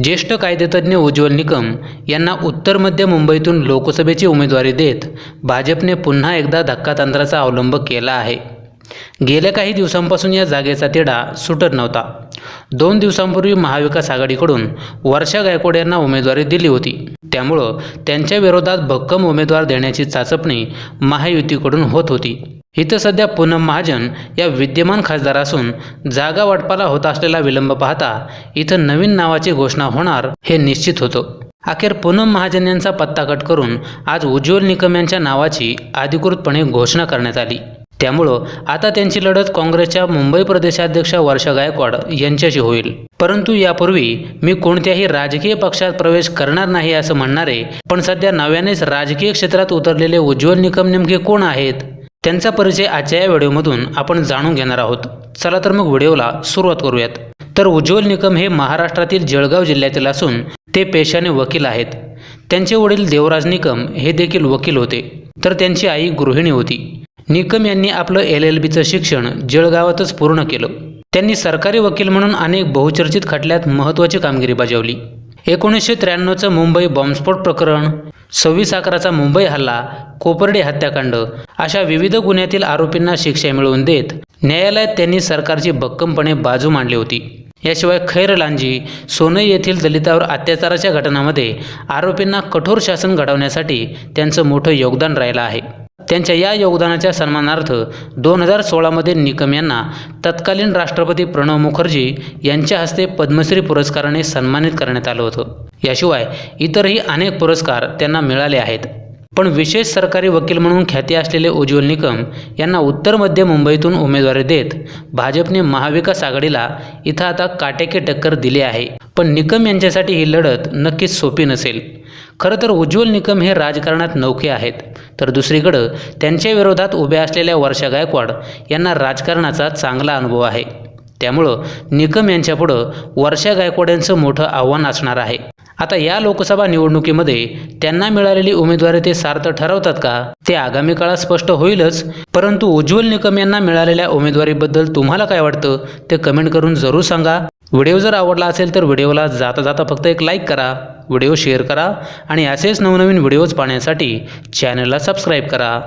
ज्येष्ठ कायदेतज्ञ उज्ज्वल निकम यांना उत्तर मध्य मुंबईतून लोकसभेची उमेदवारी देत भाजपने पुन्हा एकदा धक्कातंत्राचा अवलंब केला आहे. गेल्या काही दिवसांपासून या जागेचा तिढा सुटत नव्हता. दोन दिवसांपूर्वी महाविकास आघाडीकडून वर्षा गायकवाड यांना उमेदवारी दिली होती. त्यामुळं त्यांच्या विरोधात भक्कम उमेदवार देण्याची चाचपणी महायुतीकडून होत होती. इथं सध्या पूनम महाजन या विद्यमान खासदार असून जागा वाटपाला होत असलेला विलंब पाहता इथं नवीन नावाची घोषणा होणार हे निश्चित होतं. अखेर पूनम महाजन यांचा पत्ता कट करून आज उज्ज्वल निकम यांच्या नावाची अधिकृतपणे घोषणा करण्यात आली. त्यामुळं आता त्यांची लढत काँग्रेसच्या मुंबई प्रदेशाध्यक्ष वर्षा गायकवाड यांच्याशी होईल. परंतु यापूर्वी मी कोणत्याही राजकीय पक्षात प्रवेश करणार नाही असं म्हणणारे पण सध्या नव्यानेच राजकीय क्षेत्रात उतरलेले उज्ज्वल निकम नेमके कोण आहेत? त्यांचा परिचय आजच्या या व्हिडिओमधून आपण जाणून घेणार आहोत. चला तर मग व्हिडिओला सुरुवात करूयात. तर उज्ज्वल निकम हे महाराष्ट्रातील जळगाव जिल्ह्यातील असून ते पेशाने वकील आहेत. त्यांचे वडील देवराज निकम हे देखील वकील होते. तर त्यांची आई गृहिणी होती. निकम यांनी आपलं एल एल बीचं शिक्षण जळगावातच पूर्ण केलं. त्यांनी सरकारी वकील म्हणून अनेक बहुचर्चित खटल्यात महत्त्वाची कामगिरी बजावली. एकोणीसशे त्र्याण्णवचं मुंबई बॉम्बस्फोट प्रकरण सव्वीस अकराचा मुंबई हल्ला कोपर्डे हत्याकांड अशा विविध गुन्ह्यातील आरोपींना शिक्षा मिळवून देत न्यायालयात त्यांनी सरकारची भक्कमपणे बाजू मांडली होती. याशिवाय खैर लांजी सोनई येथील दलितावर अत्याचाराच्या घटनांमध्ये आरोपींना कठोर शासन घडवण्यासाठी त्यांचं मोठं योगदान राहिलं आहे. त्यांच्या या योगदानाच्या सन्मानार्थ दोन हजार सोळामध्ये निकम यांना तत्कालीन राष्ट्रपती प्रणव मुखर्जी यांच्या हस्ते पद्मश्री पुरस्काराने सन्मानित करण्यात आलं होतं. याशिवाय इतरही अनेक पुरस्कार त्यांना मिळाले आहेत. पण विशेष सरकारी वकील म्हणून ख्याती असलेले उज्ज्वल निकम यांना उत्तर मध्य मुंबईतून उमेदवारी देत भाजपने महाविकास आघाडीला इथं आता काटेकी टक्कर दिली आहे. पण निकम यांच्यासाठी ही लढत नक्कीच सोपी नसेल. खरं तर उज्ज्वल निकम हे राजकारणात नौखे आहेत. तर दुसरीकडं त्यांच्या विरोधात उभ्या असलेल्या वर्षा गायकवाड यांना राजकारणाचा चांगला अनुभव आहे. त्यामुळं निकम यांच्यापुढं वर्षा गायकवाड यांचं मोठं आव्हान असणार आहे. आता या लोकसभा निवडणुकीमध्ये त्यांना मिळालेली उमेदवारी ते सार्थ ठरवतात का? ते आगामी काळात स्पष्ट होईलच परंतु उज्ज्वल निकम यांना मिळालेल्या उमेदवारीबद्दल तुम्हाला काय वाटतं? ते कमेंट करून जरूर सांगा. व्हिडिओ जर आवडला असेल तर व्हिडिओला जाता जाता फक्त एक लाईक करा व्हिडिओ शेअर करा आणि असेच नवनवीन व्हिडिओज पाहण्यासाठी चॅनलला सबस्क्राईब करा.